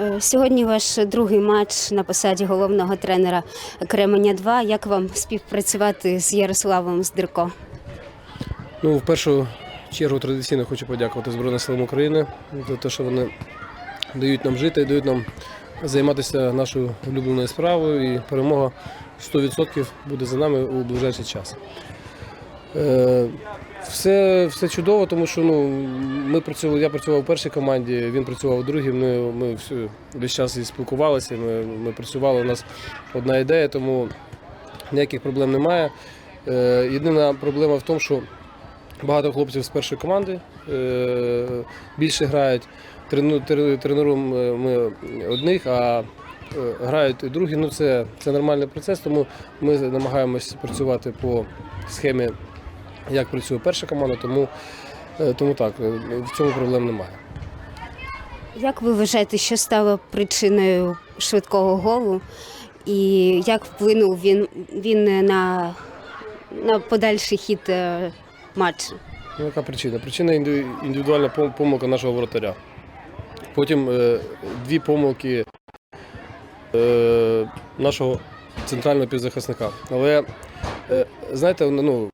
Е, Сьогодні ваш другий матч на посаді головного тренера Кременя 2. Як вам співпрацювати з Ярославом Здирко? Ну, в першу чергу традиційно хочу подякувати Збройним силам України за те, що вони дають нам жити і дають нам займатися нашою улюбленою справою. І перемога 100% буде за нами у ближайший час. Все, все чудово, тому що ну, ми працювали, я працював у першій команді, він працював у другій. Ми, ми всю- весь час і спілкувалися, ми, ми працювали, у нас одна ідея, тому ніяких проблем немає. Е, Єдина проблема в тому, що Багато хлопців з першої команди е, більше грають. Трену, тре- тренуємо е, ми одних, а е, грають другі. Ну це, це нормальний процес, тому ми намагаємось працювати по схемі, як працює перша команда, тому, е, тому так, е, в цьому проблем немає. Як ви вважаєте, що стало причиною швидкого голу? І як вплинув він, він на, на подальший хід е, матчу? Ну, яка причина? Причина індивідуальна помилка нашого воротаря. Потім е, дві помилки е, нашого центрального півзахисника. Але е, знаєте, ну,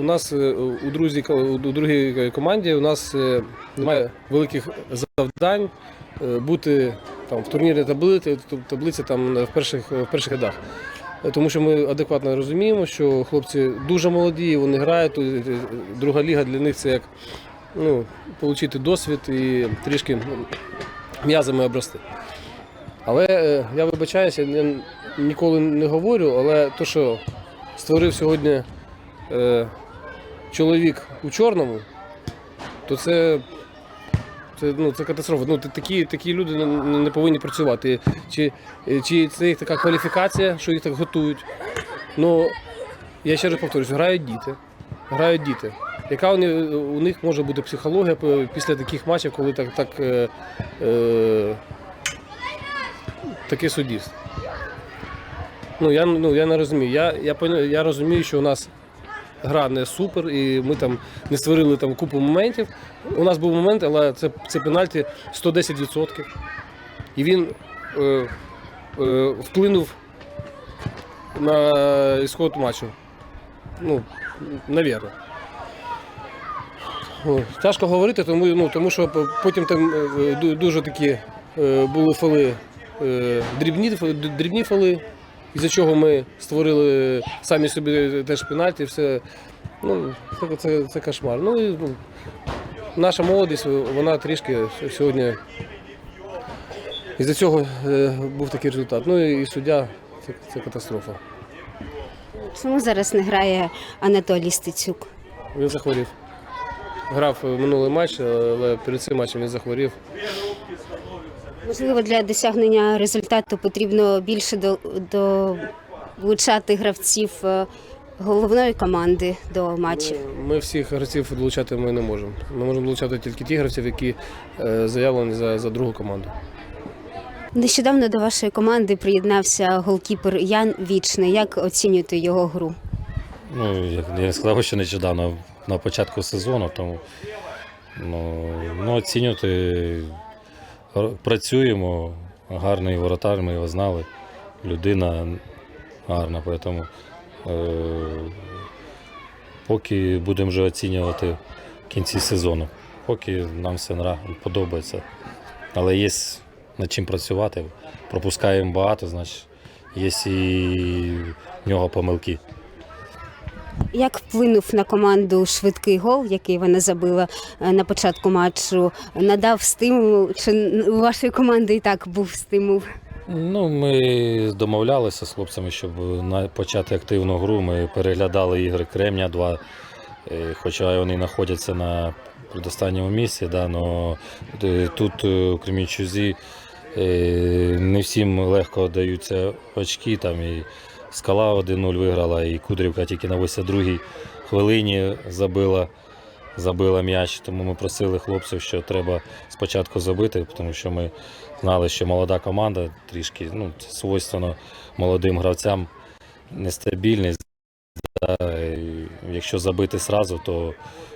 у нас е, у, друзі, у другій команді у нас е, немає великих завдань е, бути там, в турнірній таблиці, таблиці там, в перших, в перших рядах. Тому що ми адекватно розуміємо, що хлопці дуже молоді, вони грають. Друга ліга для них це як ну, отримати досвід і трішки м'язами обрости. Але я вибачаюся, я ніколи не говорю, але то, що створив сьогодні чоловік у чорному, то це, це, ну, це катастрофа. Ну, такі, такі люди не, не повинні працювати. Чи, чи це їх така кваліфікація, що їх так готують? Ну, я ще раз повторюсь, грають діти. Грають діти. Яка у них може бути психологія після таких матчів, коли так, так, е, е, таке суддівство? Ну, я, ну, я не розумію. Я, я, я розумію, що у нас гра не супер, і ми там не створили там купу моментів. У нас був момент, але це, це пенальті 110%. І він е, е, вплинув на ісход матчу. Ну, навірно. Тяжко говорити, тому, ну, тому що потім там е, дуже такі е, були фоли, е, дрібні, дрібні фоли, із-за чого ми створили самі собі теж пенальті, все. Ну, це, це, це кошмар. Ну, і, ну, наша молодість, вона трішки сьогодні. Із-за цього е, був такий результат. Ну і, і суддя це, це катастрофа. Чому зараз не грає Анатолій Стецюк? Він захворів. Грав минулий матч, але перед цим матчем він захворів. Можливо, для досягнення результату потрібно більше до, долучати гравців е, головної команди до матчів. Ми всіх гравців долучати ми не можемо. Ми можемо долучати тільки ті гравців, які е, заявлені за, за другу команду. Нещодавно до вашої команди приєднався голкіпер Ян Вічний. Як оцінюєте його гру? Ну, як я сказав, що нещодавно на початку сезону, тому ну, ну, оцінювати працюємо, гарний воротар, ми його знали. Людина гарна, тому е, поки будемо вже оцінювати в кінці сезону. Поки нам все подобається. Але є над чим працювати. Пропускаємо багато, значить є і в нього помилки. Як вплинув на команду швидкий гол, який вона забила е, на початку матчу? Надав стимул? Чи у вашої команди і так був стимул? Ну, ми домовлялися з хлопцями, щоб почати активну гру. Ми переглядали ігри Кремня 2, е, хоча вони знаходяться на предостанньому місці. Да, но е, тут у Кремінчузі не всім легко даються очки. Там і скала 1-0 виграла, і Кудрівка тільки на 82-й хвилині забила. Забила м'яч, тому ми просили хлопців, що треба спочатку забити, тому що ми знали, що молода команда трішки ну, свойственно молодим гравцям нестабільність. Якщо забити сразу, то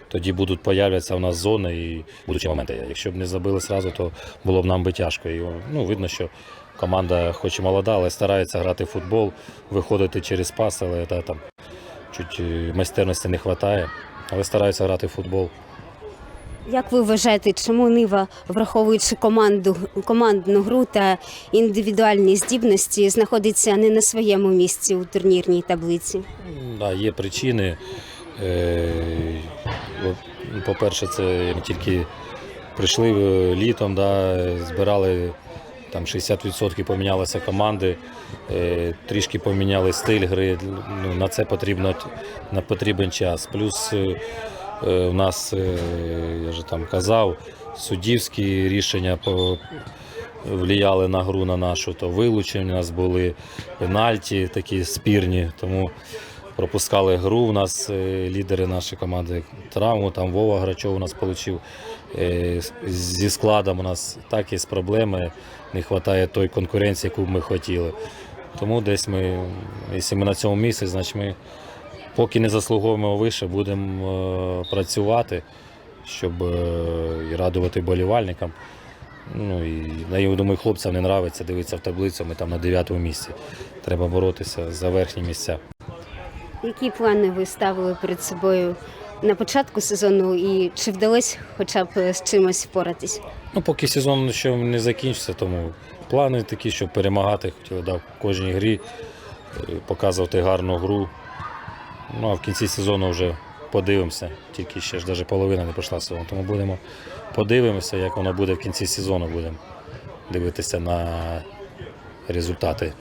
тоді будуть появляться у нас зони і будуть моменти. Якщо б не забили зразу, то було б нам би тяжко. І, ну, видно, що команда хоч і молода, але старається грати в футбол, виходити через пас, але та, там чуть е, майстерності не вистачає. Але стараються грати в футбол. Як ви вважаєте, чому Нива, враховуючи команду, командну гру та індивідуальні здібності, знаходиться не на своєму місці у турнірній таблиці? Да, є причини. Е, По-перше, це ми тільки прийшли е, літом, да, збирали там 60% помінялися команди, е, трішки поміняли стиль гри. Ну, на це потрібно на потрібен час. Плюс е, е, нас, я вже там казав, суддівські рішення по, влияли на гру на нашу, то вилучення у нас були пенальті такі спірні, тому пропускали гру. У нас е, лідери нашої команди травму, там Вова Грачов у нас отримав. Зі складом у нас так є проблеми, не вистачає той конкуренції, яку б ми хотіли. Тому десь ми, якщо ми на цьому місці, значить ми поки не заслуговуємо вище, будемо е, працювати, щоб е, і радувати болівальникам. Ну і ну, я думаю, хлопцям не подобається дивитися в таблицю, ми там на 9 місці. Треба боротися за верхні місця. Які плани ви ставили перед собою на початку сезону і чи вдалося хоча б з чимось впоратись? Ну, поки сезон ще не закінчиться, тому плани такі, щоб перемагати, хотіли да, в кожній грі, е, показувати гарну гру. Ну а в кінці сезону вже подивимося. Тільки ще ж навіть половина не пройшла сезону. Тому будемо подивимося, як воно буде в кінці сезону. Будемо дивитися на результати